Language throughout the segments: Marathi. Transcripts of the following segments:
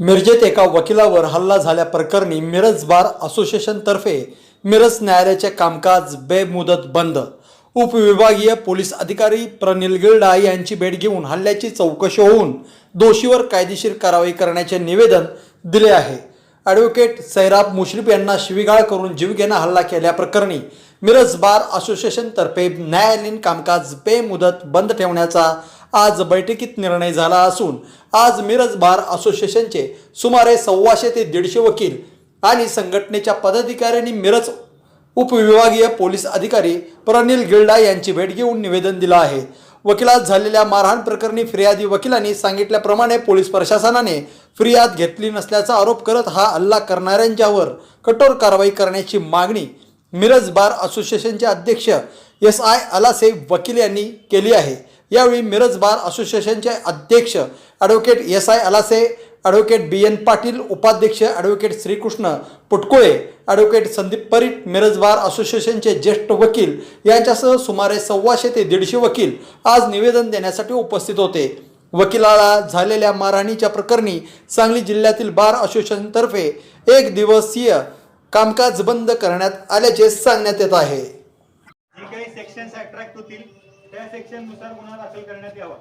मिरजेत एका वकिलावर हल्ला झाल्याप्रकरणी मिरज बार असोसिएशनतर्फे मिरज न्यायालयाचे कामकाज बेमुदत बंद. उपविभागीय पोलीस अधिकारी प्रनिल गिल्डा यांची भेट घेऊन हल्ल्याची चौकशी होऊन दोषीवर कायदेशीर कारवाई करण्याचे निवेदन दिले आहे. ॲडव्होकेट सैराब मुश्रीफ यांना शिवीगाळ करून जीवघेणा हल्ला केल्याप्रकरणी मिरज बार असोसिएशनतर्फे न्यायालयीन कामकाज बेमुदत बंद ठेवण्याचा आज बैठकीत निर्णय झाला असून आज मिरज बार असोसिएशनचे सुमारे सव्वाशे ते दीडशे वकील आणि संघटनेच्या पदाधिकाऱ्यांनी मिरज उपविभागीय पोलीस अधिकारी प्रनिल गिल्डा यांची भेट घेऊन निवेदन दिलं आहे. वकिलात झालेल्या मारहाण प्रकरणी फिर्यादी वकिलांनी सांगितल्याप्रमाणे पोलीस प्रशासनाने फिर्याद घेतली नसल्याचा आरोप करत हा हल्ला करणाऱ्यांच्यावर कठोर कारवाई करण्याची मागणी मिरज बार असोसिएशनचे अध्यक्ष एस आय अलासे वकील यांनी केली आहे. यावेळी मिरज बार असोसिएशनचे अध्यक्ष advocate S I Alase advocate B N Patil उपाध्यक्ष advocate Shrikrishna Putkule advocate Sandeep Parit Miraj bar असोसिएशनचे ज्येष्ठ वकील यांच्यासह सुमारे सव्वाशे ते दीडशे वकील आज निवेदन देण्यासाठी उपस्थित होते. वकिलाला झालेल्या मारहाणीच्या प्रकरणी सांगली जिल्ह्यातील बार असोसिएशनतर्फे एक दिवसीय कामकाज बंद करण्यात आल्याचे सांगण्यात येत आहे. जे काही सेक्शन्स अट्रॅक्ट होतील त्या सेक्शननुसार गुन्हा दाखल करण्यात यावा.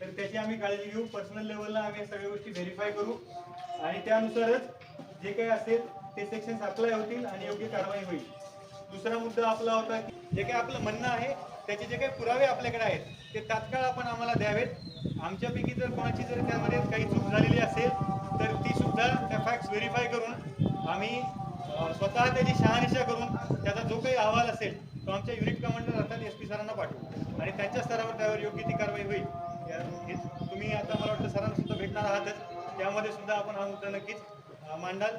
तर त्याची आम्ही काळजी घेऊ. पर्सनल लेवलला आम्ही सगळ्या गोष्टी व्हेरीफाय करू. आणि त्यानुसारच जे काही असेल ते सेक्शन्स अप्लाय होतील आणि योग्य कारवाई होईल. दुसरा मुद्दा आपला होता की जे काही आपलं म्हणणं आहे त्याचे जे काही पुरावे आपल्याकडे आहेत ते तात्काळ आपण आम्हाला द्यावेत. आमच्यापैकी जर कोणाची जर त्यामध्ये काही चूक झालेली असेल तर ती सुद्धा त्या फॅक्ट्स व्हेरीफाय करून आम्ही स्वतः त्याची शहानिशा करून त्याचा जो काही अहवाल असेल तो आमच्या युनिट कमांडर अर्थात एस पी सरांना पाठवू. आणि त्यांच्या स्तरावर त्यावर योग्य ती कारवाई होईल. तुम्ही आता मला वाटतं सरांना सुद्धा भेटणार आहातच. त्यामध्ये सुद्धा आपण हा मुद्दा नक्कीच मांडाल.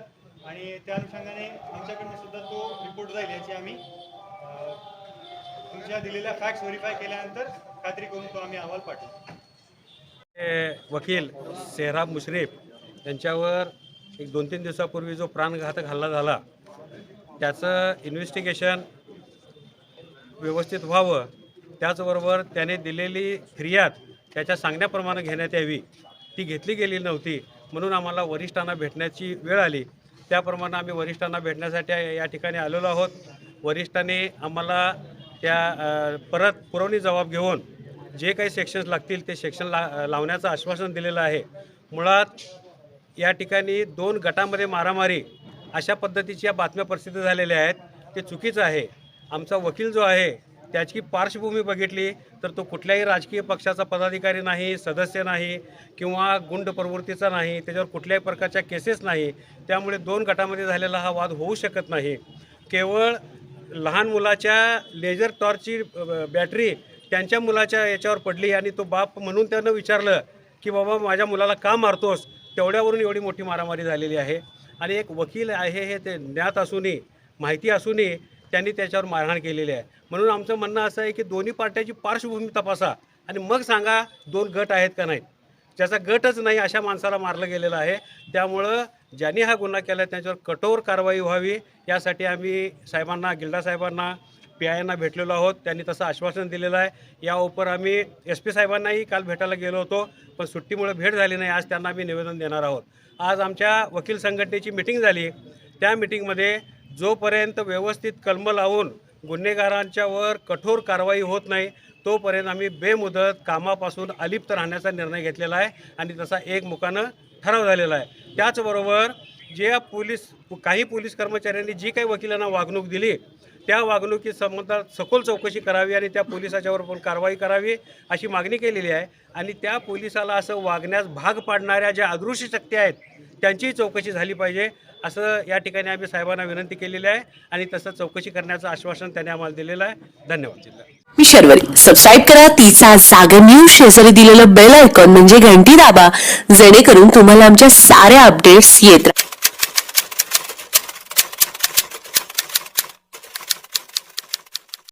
आणि त्या अनुषंगाने आमच्याकडनं सुद्धा तो रिपोर्ट जाईल याची आम्ही तुमच्या दिलेल्या फॅक्ट्स व्हेरीफाय केल्यानंतर खात्री करून तो आम्ही अहवाल पाठवू. वकील सेहराब मुश्रीफ यांच्यावर एक दोन तीन दिवसापूर्वी जो प्राणघातक हल्ला झाला त्याचं इन्व्हेस्टिगेशन व्यवस्थित व्हावं त्याचबरोबर त्याने दिलेली फिर्याद त्याच्या सांगण्याप्रमाणे घेण्यात यावी. ती घेतली गेली नव्हती म्हणून आम्हाला वरिष्ठांना भेटण्याची वेळ आली. त्याप्रमाणे आम्ही वरिष्ठांना भेटण्यासाठी या ठिकाणी आलेलो आहोत. वरिष्ठांनी आम्हाला त्या परत पुरवणी जबाब घेऊन जे काही सेक्शन्स लागतील ते सेक्शन ला लावण्याचं आश्वासन दिलेलं आहे. मुळात या ठिकाणी दोन गटामध्ये मारामारी अशा पद्धतीच्या बातम्या प्रसिद्ध झालेल्या आहेत. ते चुकीचं आहे. आमचा वकील जो आहे त्याची पार्श्वभूमी बघितली तर तो कुठल्याही राजकीय पक्षाचा पदाधिकारी नाही सदस्य नाही किंवा गुंड प्रवृत्तीचा नाही त्याच्यावर कुठल्याही प्रकारच्या केसेस नाही. त्यामुळे दोन गटामध्ये झालेला हा वाद होऊ शकत नाही. केवळ लहान मुलाच्या लेझर टॉर्चची बॅटरी त्यांच्या मुलाच्या याच्यावर पडली आणि तो बाप म्हणून त्यानं विचारलं की बाबा माझ्या मुलाला का मारतोस? तेवढ्यावरून एवढी मोठी मारामारी झालेली आहे. आणि एक वकील आहे हे ते ज्ञात असूनही माहिती असूनही त्यांनी त्याच्यावर मारहाण केलेली आहे. म्हणून आमचं म्हणणं असं आहे की दोन्ही पार्ट्याची पार्श्वभूमी तपासा आणि मग सांगा दोन गट आहेत का नाही ज्याचा गटच नाही अशा माणसाला मारलं गेलेलं आहे. त्यामुळं ज्यांनी हा गुन्हा केला त्याच्यावर कठोर कारवाई व्हावी. यासाठी आम्ही साहेबांना गिल्डा साहेबांना पी आयना भेटलेलो आहोत. त्यांनी तसं आश्वासन दिलेलं आहे. या उपर आम्ही एस पी साहेबांनाही काल भेटायला गेलो होतो पण सुट्टीमुळे भेट झाली नाही. आज त्यांना आम्ही निवेदन देणार आहोत. आज आमच्या वकील संघटनेची मिटिंग झाली. त्या मिटिंगमध्ये जोपर्यंत व्यवस्थित कलम लावून गुन्हेगारांच्यावर कठोर कारवाई होत नाही तोपर्यंत आम्ही बेमुदत कामापासून अलिप्त राहण्याचा निर्णय घेतलेला आहे आणि तसा एक मुखानं ठराव झालेला आहे. त्याचबरोबर जे पोलीस काही पोलीस कर्मचाऱ्यांनी जी काही वकिलांना वागणूक दिली त्या वागणुकी संबंधात सखोल चौकशी करावी आणि त्या पोलिसाच्यावर पण कारवाई करावी अशी मागणी केलेली आहे. आणि त्या पोलिसाला असं वागण्यास भाग पाडणाऱ्या ज्या अदृश्य शक्ती आहेत त्यांचीही चौकशी झाली पाहिजे असं या ठिकाणी आम्ही साहेबांना विनंती केलेली आहे आणि तसं चौकशी करण्याचं आश्वासन त्यांनी आम्हाला दिलेलं आहे. धन्यवाद मी शर्वरी. सबस्क्राईब करा. तिचा सागर न्यूज शेजारी दिलेलं बेल आयकॉन म्हणजे घंटी दाबा. जेणेकरून तुम्हाला आमच्या साऱ्या अपडेट्स येत